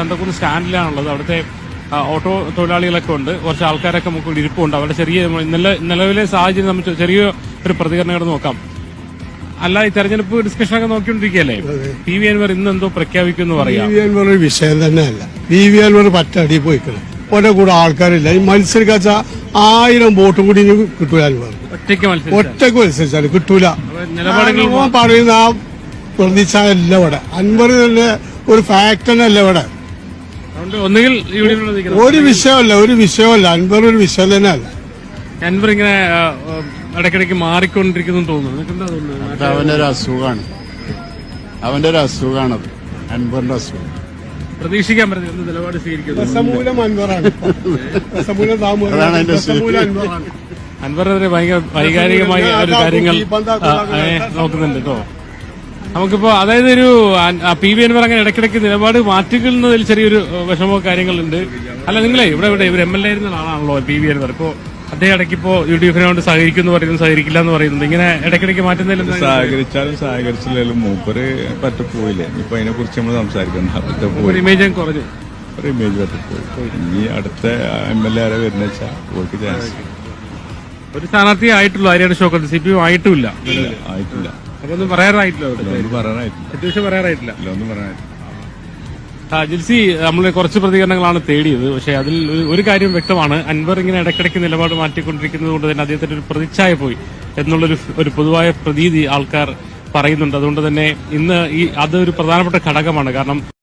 ചന്തക്കുന്ന് സ്റ്റാൻഡിലാണുള്ളത്. അവിടുത്തെ ഓട്ടോ തൊഴിലാളികളൊക്കെ ഉണ്ട്. കുറച്ച് ആൾക്കാരൊക്കെ നമുക്ക് ഇരിപ്പുണ്ട്. അവരുടെ ചെറിയ നില നിലവിലെ സാഹചര്യം നമുക്ക് ചെറിയ ഒരു പ്രതികരണം കൂടെ നോക്കാം. അല്ല ഈ തെരഞ്ഞെടുപ്പ് ഡിസ്കഷൻ ഒക്കെ നോക്കിക്കൊണ്ടിരിക്കുകയല്ലേ? പി വി അൻവർ ഇന്ന് എന്തോ പ്രഖ്യാപിക്കുന്നു പി പറയാം വി അൻവർ ഒരു വിഷയം തന്നെയല്ല. പി വി അൻവർ പറ്റടി പോയിക്കണം. ഒരേ കൂടെ ആൾക്കാരില്ല. ഈ മത്സരിക്കാച്ച ആയിരം വോട്ടും കൂടി ഇനി കിട്ടൂല അൻവർ. ഒറ്റയ്ക്ക് മത്സരിച്ച? ഒറ്റയ്ക്ക് മത്സരിച്ചാൽ കിട്ടൂല. പറയുന്ന പ്രതീക്ഷ അല്ല ഇവിടെ. അൻവർ തന്നെ ഒരു ഫാക്ട് തന്നെ അല്ല ഇവിടെ. ഒന്നുകിൽ ഒരു വിഷയമല്ല ഒരു വിഷയമല്ല. അൻവർ ഒരു വിഷയം തന്നെ അല്ല അൻവർ ഇങ്ങനെ ഇടയ്ക്കിടയ്ക്ക് മാറിക്കൊണ്ടിരിക്കുന്നു തോന്നുന്നു. എന്താ തോന്നുന്നത്? അത് അവന്റെ ഒരു അസുഖമാണ്. അവന്റെ ഒരു അസുഖമാണത് അൻവറിന്റെ അസുഖം. പ്രതീക്ഷിക്കാൻ പറ്റുന്ന നിലപാട് സ്വീകരിക്കുന്നത് അൻവർ അൻവറിനെതിരെ ഭയങ്കര വൈകാരികമായ ഒരു കാര്യങ്ങൾ നോക്കുന്നുണ്ട് കേട്ടോ. നമുക്കിപ്പോ അതായത് ഒരു പി വി അൻവർ അങ്ങനെ ഇടയ്ക്കിടയ്ക്ക് നിലപാട് മാറ്റുന്നതിൽ ചെറിയൊരു വിഷമോ കാര്യങ്ങളുണ്ട്. അല്ല നിങ്ങളെ ഇവിടെ ഇവിടെ ഇവർ എം എൽ എ ആയിരുന്ന ആളാണല്ലോ പി വി അൻവർ. ഇപ്പോ അദ്ദേഹം ഇടയ്ക്ക് ഇപ്പോ യു ഡി എഫിനോട് സഹകരിക്കുന്നു പറയുന്നു സഹകരിക്കില്ല എന്ന് പറയുന്നുണ്ട്. ഇങ്ങനെ ഇടയ്ക്കിടയ്ക്ക് മാറ്റുന്നതിൽ എന്താ സഹകരിച്ചാലും സഹകരിച്ചില്ലെങ്കിലും മൂപ്പര് പറ്റപ്പോയില്ലേ ഇപ്പൊ അതിനെ കുറിച്ച് നമ്മൾ സംസാരിക്കണം പോയി. ഇമേജ് കുറഞ്ഞു. ഒരു ഇമേജ് പറ്റപ്പോയി ഇനി അടുത്ത എം എൽ എ ആരെ വരുന്ന വെച്ചാൽ ഓർക്ക് ചാൻസ് ഒരു സ്ഥാനാർത്ഥി ആയിട്ടുള്ളൂ ആര്യാണ് ഷോക്കത്ത് സി പി എം ആയിട്ടുമില്ല. ആയിട്ടില്ല. ഒന്നും ഒന്നും പറയാനായിട്ടില്ല അത്യാവശ്യം പറയാറായിട്ടില്ല. ഇല്ല ഒന്നും പറയാനായിട്ടില്ല ആ, ജിൽസി നമ്മൾ കുറച്ച് പ്രതികരണങ്ങളാണ് തേടിയത്. പക്ഷേ അതിൽ ഒരു- ഒരു കാര്യം വ്യക്തമാണ്. അൻവർ ഇങ്ങനെ ഇടയ്ക്കിടയ്ക്ക് നിലപാട് മാറ്റിക്കൊണ്ടിരിക്കുന്നത് കൊണ്ട് തന്നെ അദ്ദേഹത്തിന്റെ ഒരു പ്രതിച്ഛായ പോയി എന്നുള്ളൊരു ഒരു പൊതുവായ പ്രതീതി ആൾക്കാർ പറയുന്നുണ്ട്. അതുകൊണ്ട് തന്നെ ഇന്ന് ഈ അതൊരു പ്രധാനപ്പെട്ട ഘടകമാണ്. കാരണം